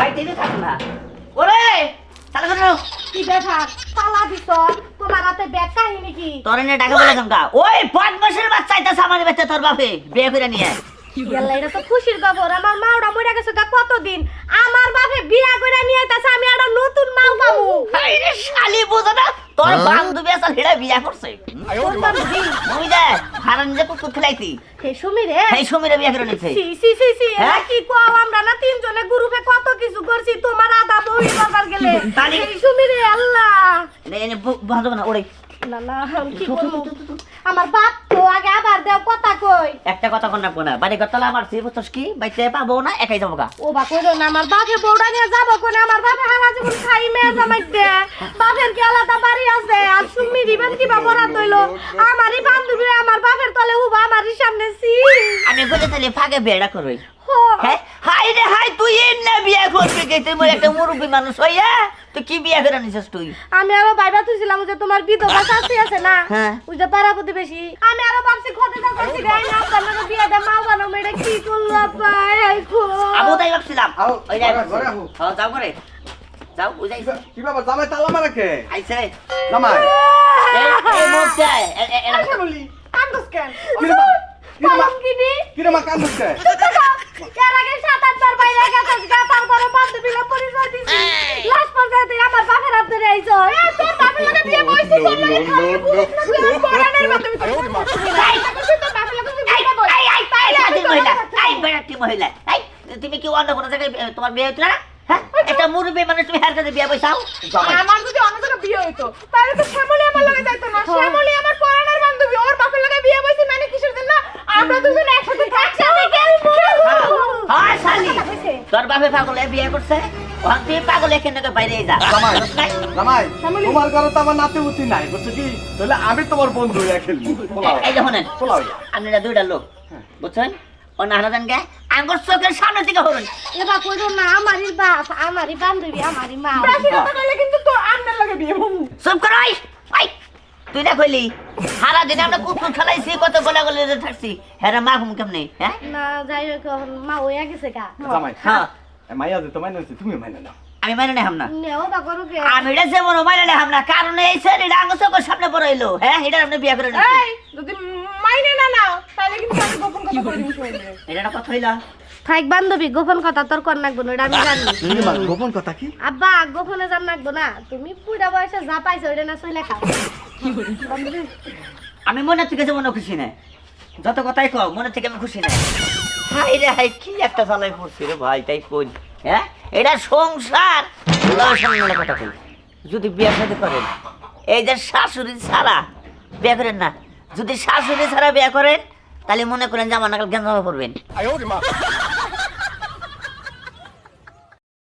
ভাই তিনি থাক না। ওরে চালু করো কি ব্যাপার? তালা দিছ? তোমার হাতে ব্যাগ কাহিনী কি তোর এনে ডাকে বলে জমকা ওই বদমাসের বাচ্চা আইতাছে আমার বাচ্চা তোর বাপে। বিয়ে করে নিয়ে এটা তো খুশির খবর। আমার মাওরা মরে গেছে গা কতদিন? আমার বাপে বিয়া করে নিয়ে আইতাছে আমি একটা নতুন মাও পাবো। শালি বুঝো না। তোর বান্ধবী আসল হেড়া বিয়া করছে। কোন বান্ধবী? হারান যে কুকুর খেলাইতি হে সুমি রে। এই সমীরে বিয়া করে নিছে সি সি সি সি এরা হ্যাঁ? কি আমরা না তিনজনে গ্রুপে কত কিছু করছি তোমার আদা বই বাজার গেলে। তালি- এই সুমি রে আল্লাহ। নে নে বাঁধব না ওরে আমার বাপ তো আগে আবার দেও কথা কই। একটা কথা কোন না। বাড়ি করতলা আমার সি বুঝছস কি? বাইতে পাবো না একাই যাব গা? ও বা কইলো না আমার বাপে বউটা নিয়ে যাব কোনে আমার বাপে হারা জীবন খাই মেয়ে জামাই দে বাপের কি আলাদা বাড়ি আছে আর সুমি কি বাবা রাত আমারই বান্ধবী আমার বাপের তলে উবা আমারই সামনে সি। আমি বলে হ্যাঁ? হাই রে হাই তুই এর না করবি কে? তুই মোর একটা মুরব্বী মানুষ হইয়া তুই কি বিয়া করে নিছিস তুই? আমি আরও ভাইবা তুইছিলাম যে তোমার বিধবা শাস্তি আছে না হ্যাঁ। ওই যে পাড়া প্রতিবেশী। আমি আরও ভাবছি খতে যা করছি গাই না আপনার বিয়ে দে মা বানো মেয়েটা কি করল পাই আই খো। আবু তাই ভাবছিলাম। আও, ওই যাই ঘরে, ঘরে আহো। হ্যাঁ যাও করে যাও ওই যাই কি ব্যাপার জামাই তালা মারা কে? আইছে। জামাই। এই এ- এ- বলি কান্দস কেন কিরে মা কান্দুস কে এর আগে সাত আটবার বাইরে গেছিস গা তারপরে বান্ধবীরা পরিচয় দিছি লাস্ট পর্যায়ে আমার বাপের হাত ধরে আইছো তোর বাপের লগে বিয়ে বইছি তোর লগে খালি বুঝ না পড়ানোর মাধ্যমে তোর বাপের লগে বিয়ে এই, এই, এই, মহিলা, এই, বেড়াটি মহিলা, এই, তুমি কি অন্য কোনো জায়গায় তোমার বিয়ে হইতো না হ্যাঁ? একটা মুরব্বী মানুষ তুমি হার কাছে বিয়ে বসাও আমার যদি অন্য জায়গায় বিয়ে হইতো তাহলে তো শ্যামলী আমার লগে যাইতো না। শ্যামলী আমার পড়ানোর বান্ধবী ওর বাপের লগে বিয়ে বইছে মানে কিসের জন্য? আমরা দুজন একসাথে একসাথে খেলব হ্যাঁ। শালি। তোর বাপে পাগলে বিয়ে করছে? ওখান তুই পাগল এখানে থেকে বাইরে যা। জামাই জামাই তোমার ঘরে তো আমার নাতি উতি নাই বুঝছ কি? তাহলে আমি তোমার বন্ধু খেলব এই যে শোনেন পোলাও। হইয়া। আপনারা দুইটা লোক বুঝছেন? ও নাহারাজান গে আঙ্গুর চোখের সামনে থেকে হবেন এবার কইরো না আমারই বাপ আমারই বান্ধবী আমারই মা। বেশি কথা কইলে কিন্তু তোর আন্নার লগে বিয়ে চুপ কর ওই ওই তুই না কইলি সারা দিন আমরা কুকুর খেলাইছি কত গলা গলে থাকছি। হ্যাঁ মা ঘুম কেমনে হ্যাঁ? না যাই হোক মা হইয়া গেছে গা। জামাই হ্যাঁ। এ মাইয়া যে নিয়েছে তুমি মাইনা নাও। আমি মানে নেহাম না। নেও বা করো কে আমি এটা যেমন মানে নেহাম না কারণ এই এটা আঙ্গুর চোখের সামনে বড় হইল হ্যাঁ? এটা আপনি বিয়ে করে মাইনে না নাও তাহলে কিন্তু আমি গোপন কথা করে দিব শুনবে এটা একটা কথা হইলা। থাক বান্ধবী গোপন কথা তোর কর নাকবো না এটা আমি জানি গোপন কথা কি? আব্বা গোপনে জান নাকবো না। তুমি পুরা বয়সে যা পাইছো ওইটা না খাও। আমি মনে থেকে যে মনে খুশি নাই যত কথাই কও মনে থেকে আমি খুশি নাই হাই রে হাই কি একটা জ্বালাই পড়ছি রে ভাই তাই কই? হ্যাঁ? এটা সংসার। সম্মানের কথা কই। যদি বিয়ে করেন এই যে শাশুড়ি ছাড়া বিয়ে করেন না যদি শাশুড়ি ছাড়া বিয়ে করেন তাহলে মনে করেন যে আমার নাকাল গেঞ্জামা পড়বেন